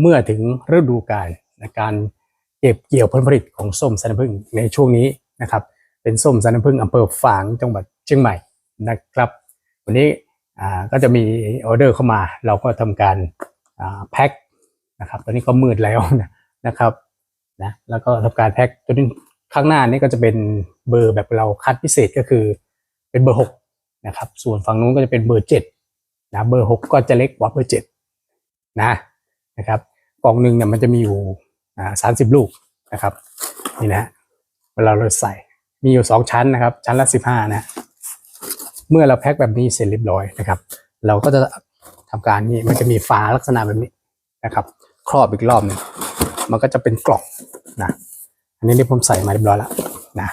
เมื่อถึงฤดูกาลในการเก็บเกี่ยวผลผลิตของส้มสายน้ำผึ้งในช่วงนี้นะครับ เป็นส้มสายน้ำผึ้งอำเภอฝางจังหวัดเชียงใหม่นะครับ วันนี้ก็จะมีออเดอร์เข้ามา เราก็ทำการแพ็คนะครับตอนนี้ก็มืดแล้วนะนะครับนะแล้วก็ทำการแพ็คตัวนี้ข้างหน้านี่ก็จะเป็นเบอร์แบบเราคัดพิเศษก็คือเป็นเบอร์หกนะครับ ส่วนฝั่งนู้นก็จะเป็นเบอร์เจ็ดนะเบอร์หกก็จะเล็กกว่าเบอร์เจ็ดนะ นะครับกล่องหนึ่งเนี่ยมันจะมีอยู่อ่าสามสิบลูกนะครับนี่นะเวลาเราใส่มีอยู่สองชั้นนะครับ ชั้นละสิบห้านะเมื่อเราแพ็คแบบนี้เสร็จเรียบร้อยนะครับ เราก็จะทำการนี่มันจะมีฝาลักษณะแบบนี้นะครับ ครอบอีกรอบหนึงมันก็จะเป็นกล่องนะอันนี้ที่ผมใส่มาเรียบร้อยแล้วนะ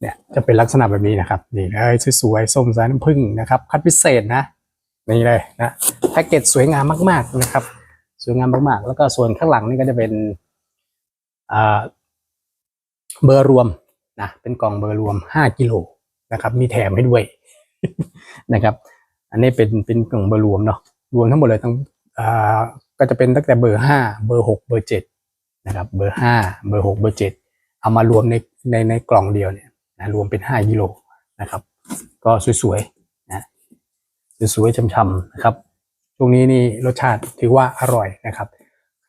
เนี่ยจะเป็นลักษณะแบบนี้นะครับนี่เลยสวยๆส้มสายน้ำผึ้งนะครับ คัดพิเศษนะนี่เลยนะแพ็กเกจสวยงามมากๆนะครับ สวยงามมากๆ แล้วก็ส่วนข้างหลังนี่ก็จะเป็นเบอร์รวมนะเป็นกล่องเบอร์รวม 5 กิโลนะครับ มีแถมให้ด้วยนะครับ อันนี้เป็นเป็นกล่องเบอร์รวมเนาะรวมทั้งหมดเลยทั้งก็จะเป็นตั้งแต่เบอร์ห้าเบอร์หกเบอร์เจ็ดนะครับ เบอร์ห้าเบอร์หกเบอร์เจ็ดเอามารวมในในในกล่องเดียวเนี่ยนะรวมเป็นห้ากิโลนะครับ ก็สวยๆนะสวยๆช่ำๆนะครับ ช่วงนี้นี่รสชาติถือว่าอร่อยนะครับ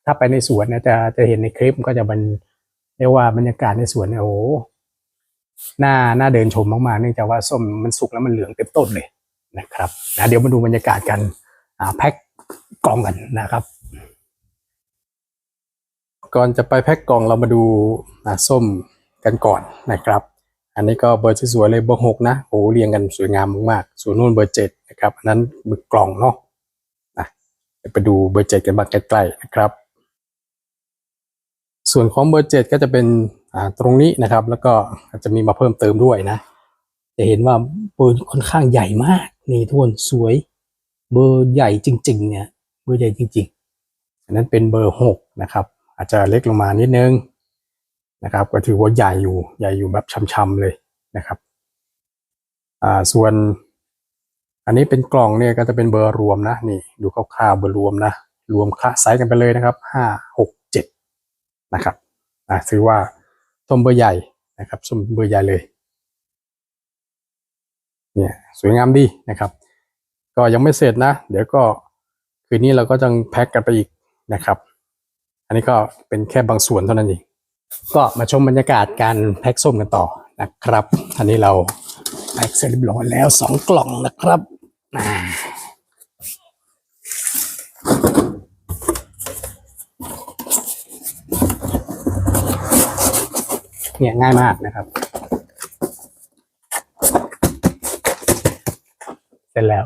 ถ้าไปในสวนเนี่ยจะจะเห็นในคลิปก็จะมันเรียกว่าบรรยากาศในสวนเนี่ยโอ้โหน่าน่าเดินชมมากๆเนื่องจากว่าส้มมันสุกแล้วมันเหลืองเต็มต้นเลยนะครับนะเดี๋ยวมาดูบรรยากาศกันอ่าแพ็คกล่องกันนะครับ ก่อนจะไปแพ็คกล่องเรามาดูอ่าส้มกันก่อนนะครับ อันนี้ก็เบอร์สวยๆเลยเบอร์หกนะโอ้โหเรียงกันสวยงามมากๆส่วนนู่นเบอร์เจ็ดนะครับอันนั้นเบอร์กล่องเนาะ ไปดูเบอร์เจ็ดกันบ้างใกล้ๆนะครับ ส่วนของเบอร์เจ็ดก็จะเป็นตรงนี้นะครับ แล้วก็อาจจะมีมาเพิ่มเติมด้วยนะ จะเห็นว่าเบอร์ค่อนข้างใหญ่มากนี่ทุกคนสวย เบอร์ใหญ่จริง ๆ เนี่ย เบอร์ใหญ่จริงๆอันนั้นเป็นเบอร์หกนะครับ อาจจะเล็กลงมานิดนึงนะครับ ก็ถือว่าใหญ่อยู่ใหญ่อยู่แบบช้ำๆเลยนะครับ อ่าส่วน อันนี้เป็นกล่องเนี่ยก็จะเป็นเบอร์รวมนะนี่ดูคร่าวๆเบอร์รวมนะรวมค่าไซส์กันไปเลยนะครับห้าหกเจ็ดนะครับอะถือว่าส้มเบอร์ใหญ่นะครับส้มเบอร์ใหญ่เลยเนี่ยสวยงามดีนะครับ ก็ยังไม่เสร็จนะ เดี๋ยวก็คืนนี้เราก็จะแพ็คกันไปอีกนะครับ อันนี้ก็เป็นแค่บางส่วนเท่านั้นเองก็มาชมบรรยากาศการแพ็คส้มกันต่อนะครับอันนี้เราแพ็คเสร็จเรียบร้อยแล้วสองกล่องนะครับ เนี่ยง่ายมากนะครับ เสร็จแล้ว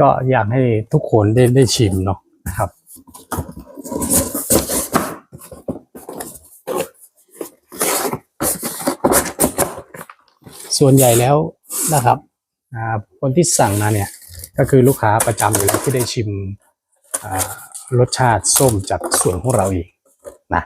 ก็อยากให้ทุกคนได้ได้ชิมเนาะนะครับ ส่วนใหญ่แล้วนะครับคนที่สั่งมาเนี่ยก็คือลูกค้าประจำอยู่แล้วที่ได้ชิมรสชาติส้มจากส่วนของเราเองนะ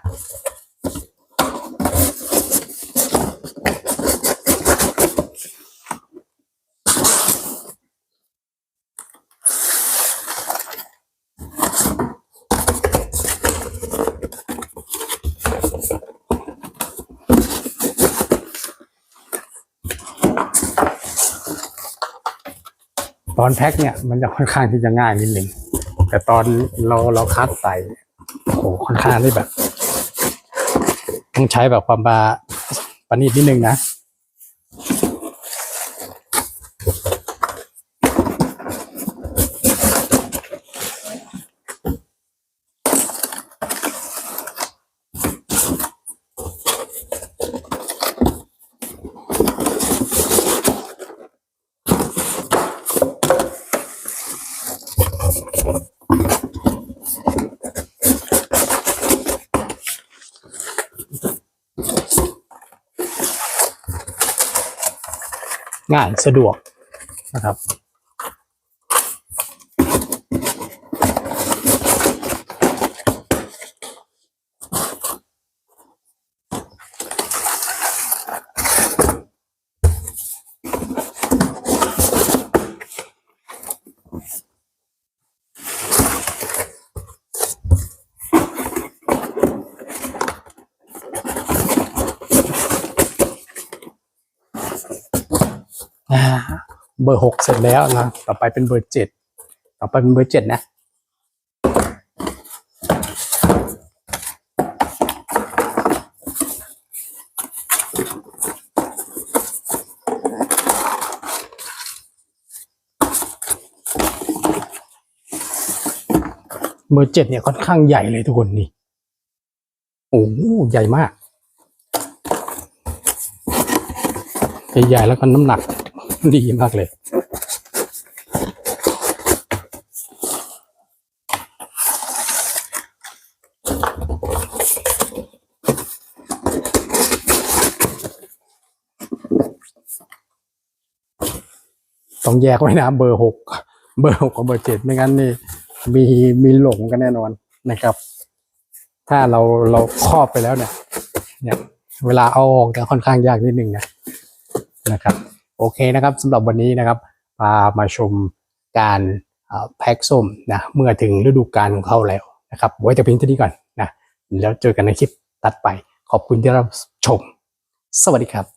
อนแพ็คเนี่ยมันจะค่อนข้างที่จะง่ายนิดนึงแต่ตอนเราเราคัดใส่โอ้โหค่อนข้างที่แบบ ต้องใช้แบบความบาปนนีตนิดนึงนะ ง่ายสะดวกนะครับ เบอร์หกเสร็จแล้วนะ ต่อไปเป็นเบอร์เจ็ด ต่อไปเป็นเบอร์เจ็ดนะ เบอร์เจ็ดเนี่ยค่อนข้างใหญ่เลยทุกคนนี่ โอ้ใหญ่มาก ใหญ่ๆแล้วก็น้ำหนัก ดีมากเลย ต้องแยกไว้นะเบอร์หกเบอร์หกกับเบอร์เจ็ดไม่งั้นนี่มีมีหลงกันแน่นอนนะครับ ถ้าเราเราครอบไปแล้วเนี่ย เนี่ย เวลาเอาออกจะค่อนข้างยากนิดนึงนะนะครับ โอเคนะครับสำหรับวันนี้นะครับพามาชมการแพ็กส้มนะเมื่อถึงฤดูกาลของเขาแล้วนะครับไว้แต่เพียงเท่านี้ก่อนนะแล้วเจอกันในคลิปตัดไปขอบคุณที่รับชม สวัสดีครับ